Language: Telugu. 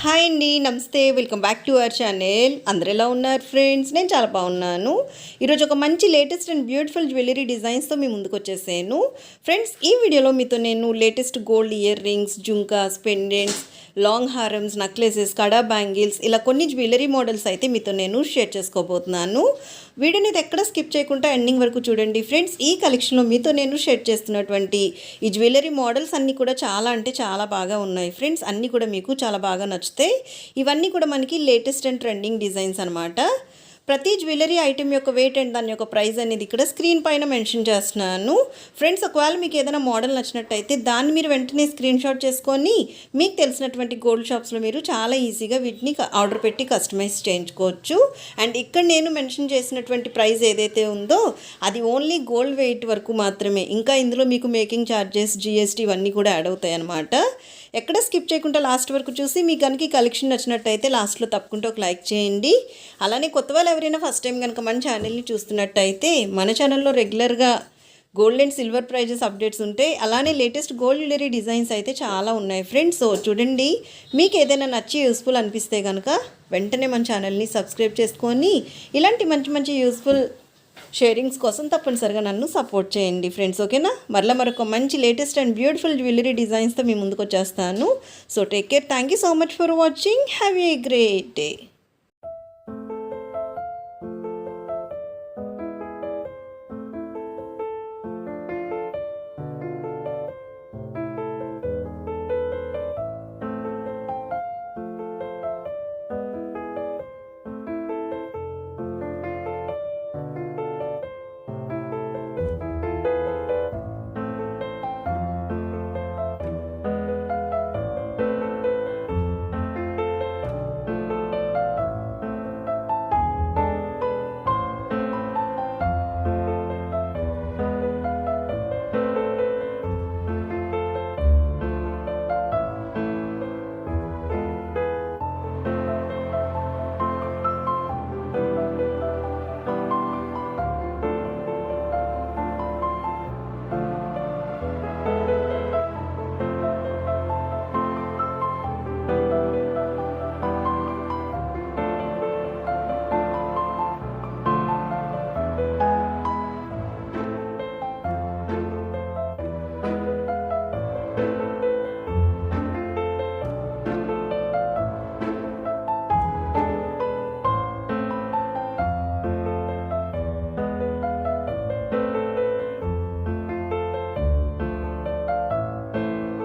హాయ్ అండి నమస్తే. Welcome back to our channel. అందరు ఎలా ఉన్నారు ఫ్రెండ్స్? నేను చాలా బాగున్నాను. ఈరోజు ఒక మంచి లేటెస్ట్ అండ్ బ్యూటిఫుల్ జ్యువెలరీ డిజైన్స్తో మీ ముందుకు వచ్చేసాను. ఫ్రెండ్స్ ఈ వీడియోలో మీతో నేను latest gold earrings jhumkas pendants long హారమ్స్ necklaces కడా బ్యాంగిల్స్ ఇలా కొన్ని జ్యువెలరీ మోడల్స్ అయితే మీతో నేను షేర్ చేసుకోబోతున్నాను. వీడియోని అయితే ఎక్కడ స్కిప్ చేయకుండా ఎండింగ్ వరకు చూడండి. ఫ్రెండ్స్ ఈ కలెక్షన్లో మీతో నేను షేర్ చేస్తున్నటువంటి ఈ జ్యువెలరీ మోడల్స్ అన్నీ కూడా చాలా అంటే చాలా బాగా ఉన్నాయి. ఫ్రెండ్స్ అన్నీ కూడా మీకు చాలా బాగా నచ్చుతాయి ఇవన్నీ కూడా మనకి లేటెస్ట్ అండ్ ట్రెండింగ్ డిజైన్స్ అనమాట ప్రతి జ్యువెలరీ ఐటెం యొక్క వెయిట్ అండ్ దాని యొక్క ప్రైస్ అనేది ఇక్కడ స్క్రీన్ పైన మెన్షన్ చేస్తున్నాను. ఫ్రెండ్స్ ఒకవేళ మీకు ఏదైనా మోడల్ నచ్చినట్టయితే దాన్ని మీరు వెంటనే స్క్రీన్ షాట్ చేసుకొని మీకు తెలిసినటువంటి గోల్డ్ షాప్స్లో మీరు చాలా ఈజీగా వీటిని ఆర్డర్ పెట్టి కస్టమైజ్ చేయించుకోవచ్చు. అండ్ ఇక్కడ నేను మెన్షన్ చేసినటువంటి ప్రైస్ ఏదైతే ఉందో అది ఓన్లీ గోల్డ్ వెయిట్ వరకు మాత్రమే. ఇంకా ఇందులో మీకు మేకింగ్ ఛార్జెస్ జిఎస్టీ ఇవన్నీ కూడా యాడ్ అవుతాయి అన్నమాట ఎక్కడ స్కిప్ చేయకుండా లాస్ట్ వరకు చూసి మీకు కనుక ఈ కలెక్షన్ నచ్చినట్టయితే లాస్ట్లో తప్పకుండా ఒక లైక్ చేయండి. అలానే కొత్త వాళ్ళు ఎవరైనా ఫస్ట్ టైం కనుక మన ఛానల్ని చూస్తున్నట్టయితే మన ఛానల్లో రెగ్యులర్గా gold and silver prices updates ఉంటాయి అలానే లేటెస్ట్ గోల్డ్ జ్యువెలరీ డిజైన్స్ అయితే చాలా ఉన్నాయి ఫ్రెండ్స్. సో చూడండి మీకు ఏదైనా నచ్చి యూస్ఫుల్ అనిపిస్తే కనుక వెంటనే మన ఛానల్ని సబ్స్క్రైబ్ చేసుకొని ఇలాంటి మంచి మంచి యూస్ఫుల్ షేరింగ్స్ కోసం తప్పనిసరిగా నన్ను సపోర్ట్ చేయండి ఫ్రెండ్స్ ఓకేనా? మరలా మరొక మంచి లేటెస్ట్ అండ్ బ్యూటిఫుల్ జ్యువెలరీ డిజైన్స్తో మీ ముందుకు వచ్చేస్తాను. So take care thank you so much for watching have a great day